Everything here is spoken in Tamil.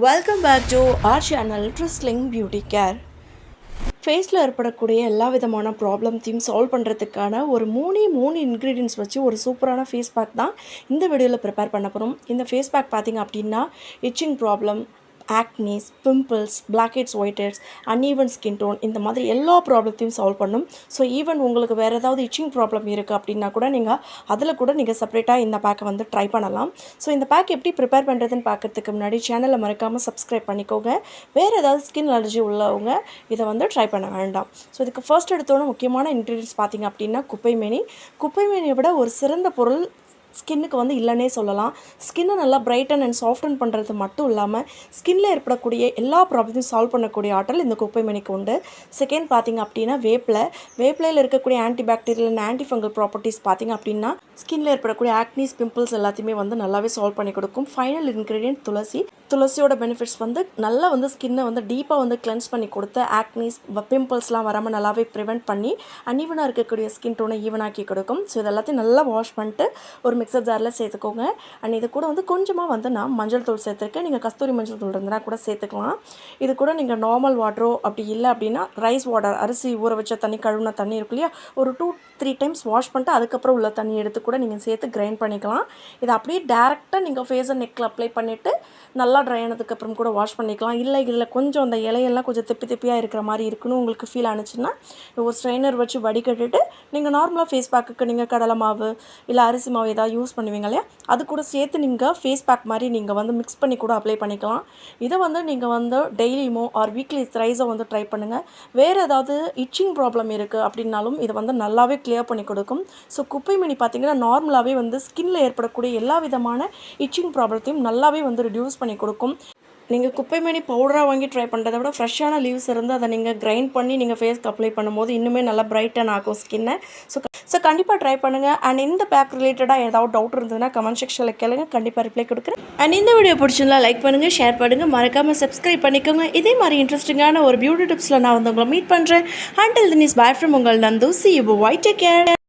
Welcome back to our channel ட்ரெஸ்லிங் beauty care ஃபேஸில் ஏற்படக்கூடிய எல்லா விதமான ப்ராப்ளம்த்தையும் சால்வ் பண்ணுறதுக்கான ஒரு மூணே மூணு இன்க்ரீடியன்ஸ் வச்சு ஒரு சூப்பரான ஃபேஸ் பேக் தான் இந்த வீடியோவில் ப்ரிப்பேர் பண்ண போகிறோம் இந்த ஃபேஸ் பேக் பார்த்திங்க அப்படின்னா itching problem acnes pimples blackheads whiteheads uneven skin tone இந்த மாதிரி எல்லா ப்ராப்ளத்தையும் சால்வ் பண்ணும். ஸோ ஈவன் உங்களுக்கு வேறு ஏதாவது இச்சிங் ப்ராப்ளம் இருக்குது அப்படின்னா கூட நீங்கள் அதில் கூட நீங்கள் செப்பரேட்டாக இந்த பேக்கை வந்து ட்ரை பண்ணலாம். ஸோ இந்த பேக் எப்படி ப்ரிப்பேர் பண்ணுறதுன்னு பார்க்கறதுக்கு முன்னாடி சேனலை மறக்காமல் சப்ஸ்கிரைப் பண்ணிக்கோங்க. வேறு ஏதாவது ஸ்கின் அலர்ஜி உள்ளவங்க இதை வந்து ட்ரை பண்ண வேண்டாம். ஸோ இதுக்கு ஃபர்ஸ்ட் எடுத்தோன்னே முக்கியமான இன்க்ரீடியன்ஸ் பார்த்தீங்க அப்படின்னா குப்பைமேனி. குப்பைமேனியை விட ஒரு சிறந்த பொருள் ஸ்கின்னுக்கு வந்து இல்லைன்னே சொல்லலாம். ஸ்கின்னை நல்லா பிரைட்டன் அண்ட் சாஃப்டன் பண்ணுறது மட்டும் இல்லாமல் ஸ்கின்ல ஏற்படக்கூடிய எல்லா ப்ராப்ளத்தையும் சால்வ் பண்ணக்கூடிய ஆற்றல் இந்த குப்பை மணிக்கு உண்டு. செகண்ட் பார்த்தீங்க அப்படின்னா வேப்பிலை. வேப்பிலையில் இருக்கக்கூடிய anti bacterial and anti fungal properties பார்த்தீங்க அப்படின்னா ஸ்கின்ல ஏற்படக்கூடிய ஆக்னிஸ் பிம்பிள்ஸ் எல்லாத்தையுமே வந்து நல்லாவே சால்வ் பண்ணி கொடுக்கும். ஃபைனல் இன்க்ரீடியன்ட் துளசி. துளசியோட பெனிஃபிட்ஸ் வந்து நல்லா வந்து ஸ்கின்னை வந்து டீப்பாக வந்து கிளென்ஸ் பண்ணி கொடுத்து ஆக்னிஸ் பிம்பிள்ஸ்லாம் வராமல் நல்லாவே ப்ரிவெண்ட் பண்ணி அன்இவனாக இருக்கக்கூடிய ஸ்கின் டோனை ஈவனாக்கி கொடுக்கும். ஸோ இது எல்லாத்தையும் நல்லா வாஷ் பண்ணிட்டு ஒரு மிக்சர் ஜாரில் சேர்த்துக்கோங்க. அண்ட் இது கூட வந்து கொஞ்சமாக வந்து நான் மஞ்சள் தூள் சேர்த்துருக்கேன். நீங்கள் கஸ்தூரி மஞ்சள் தூள் இருந்தால் கூட சேர்த்துக்கலாம். இது கூட நீங்கள் நார்மல் வாட்டரோ அப்படி இல்லை அப்படின்னா ரைஸ் வாட்டர் அரிசி ஊற வச்ச தண்ணி கழுவுன தண்ணி இருக்கு இல்லையா? ஒரு டூ த்ரீ டைம்ஸ் வாஷ் பண்ணிட்டு அதுக்கப்புறம் உள்ள தண்ணி எடுத்து கூட நீங்கள் சேர்த்து கிரைண்ட் பண்ணிக்கலாம். இதை அப்படியே டேரெக்டாக நீங்கள் ஃபேஸை நெக்கில் அப்ளை பண்ணிவிட்டு நல்லா ட்ரை ஆனதுக்கப்புறம் கூட வாஷ் பண்ணிக்கலாம். இல்லை இதில் கொஞ்சம் அந்த இலையெல்லாம் கொஞ்சம் திப்பி திப்பியாக இருக்கிற மாதிரி இருக்குன்னு உங்களுக்கு ஃபீல் ஆனிச்சுன்னா ஒரு ஸ்ட்ரைனர் வச்சு வடிகட்டிட்டு நீங்கள் நார்மலாக ஃபேஸ் பேக்குக்கு நீங்கள் கடலை மாவு இல்லை அரிசி மாவு ஏதாவது யூஸ் பண்ணுவீங்க இல்லையா? அது கூட சேர்த்து நீங்கள் ஃபேஸ் பேக் மாதிரி நீங்கள் வந்து மிக்ஸ் பண்ணி கூட அப்ளை பண்ணிக்கலாம். இதை வந்து நீங்கள் வந்து டெய்லியுமோ ஆர் வீக்லி த்ரைஸோ வந்து ட்ரை பண்ணுங்கள் வேறு ஏதாவது இச்சிங் ப்ராப்ளம் இருக்குது அப்படின்னாலும் இது வந்து நல்லாவே கிளியர் பண்ணி கொடுக்கும். ஸோ குப்பை மணி பார்த்தீங்கன்னா நார்மலாகவே வந்து ஸ்கின்ல ஏற்படக்கூடிய எல்லா விதமான இச்சிங் ப்ராப்ளத்தையும் நல்லாவே வந்து ரிடியூஸ் பண்ணி கொடுக்கும். நீங்கள் குப்பைமேனி பவுடராக வாங்கி ட்ரை பண்ணுறத விட ஃப்ரெஷ்ஷான லீவ்ஸ் இருந்து அதை நீங்கள் கிரைண்ட் பண்ணி நீங்கள் ஃபேஸ்க்கு அப்ளை பண்ணும்போது இன்னுமே நல்லா பிரைட்டன் ஆகும் ஸ்கின்னை ஸோ ஸோ கண்டிப்பாக ட்ரை பண்ணுங்கள் அண்ட் இந்த பேக் ரிலேட்டடாக ஏதாவது டவுட் இருந்ததுன்னா கமெண்ட் செக்ஷனில் கேளுங்க. கண்டிப்பாக ரிப்ளை கொடுக்குறேன். அண்ட் இந்த வீடியோ பிடிச்சிருந்தா லைக் பண்ணுங்கள் ஷேர் பண்ணுங்கள் மறக்காமல் சப்ஸ்கிரைப் பண்ணிக்கோங்க. இதே மாதிரி இன்ட்ரெஸ்டிங்கான ஒரு பியூட்டி டிப்ஸில் நான் வந்து உங்களை மீட் பண்ணுறேன் ஹண்டில் தின் இஸ் ஃப்ரம் உங்கள் நந்து. சி யூ ஒயிட் டேக் கேர்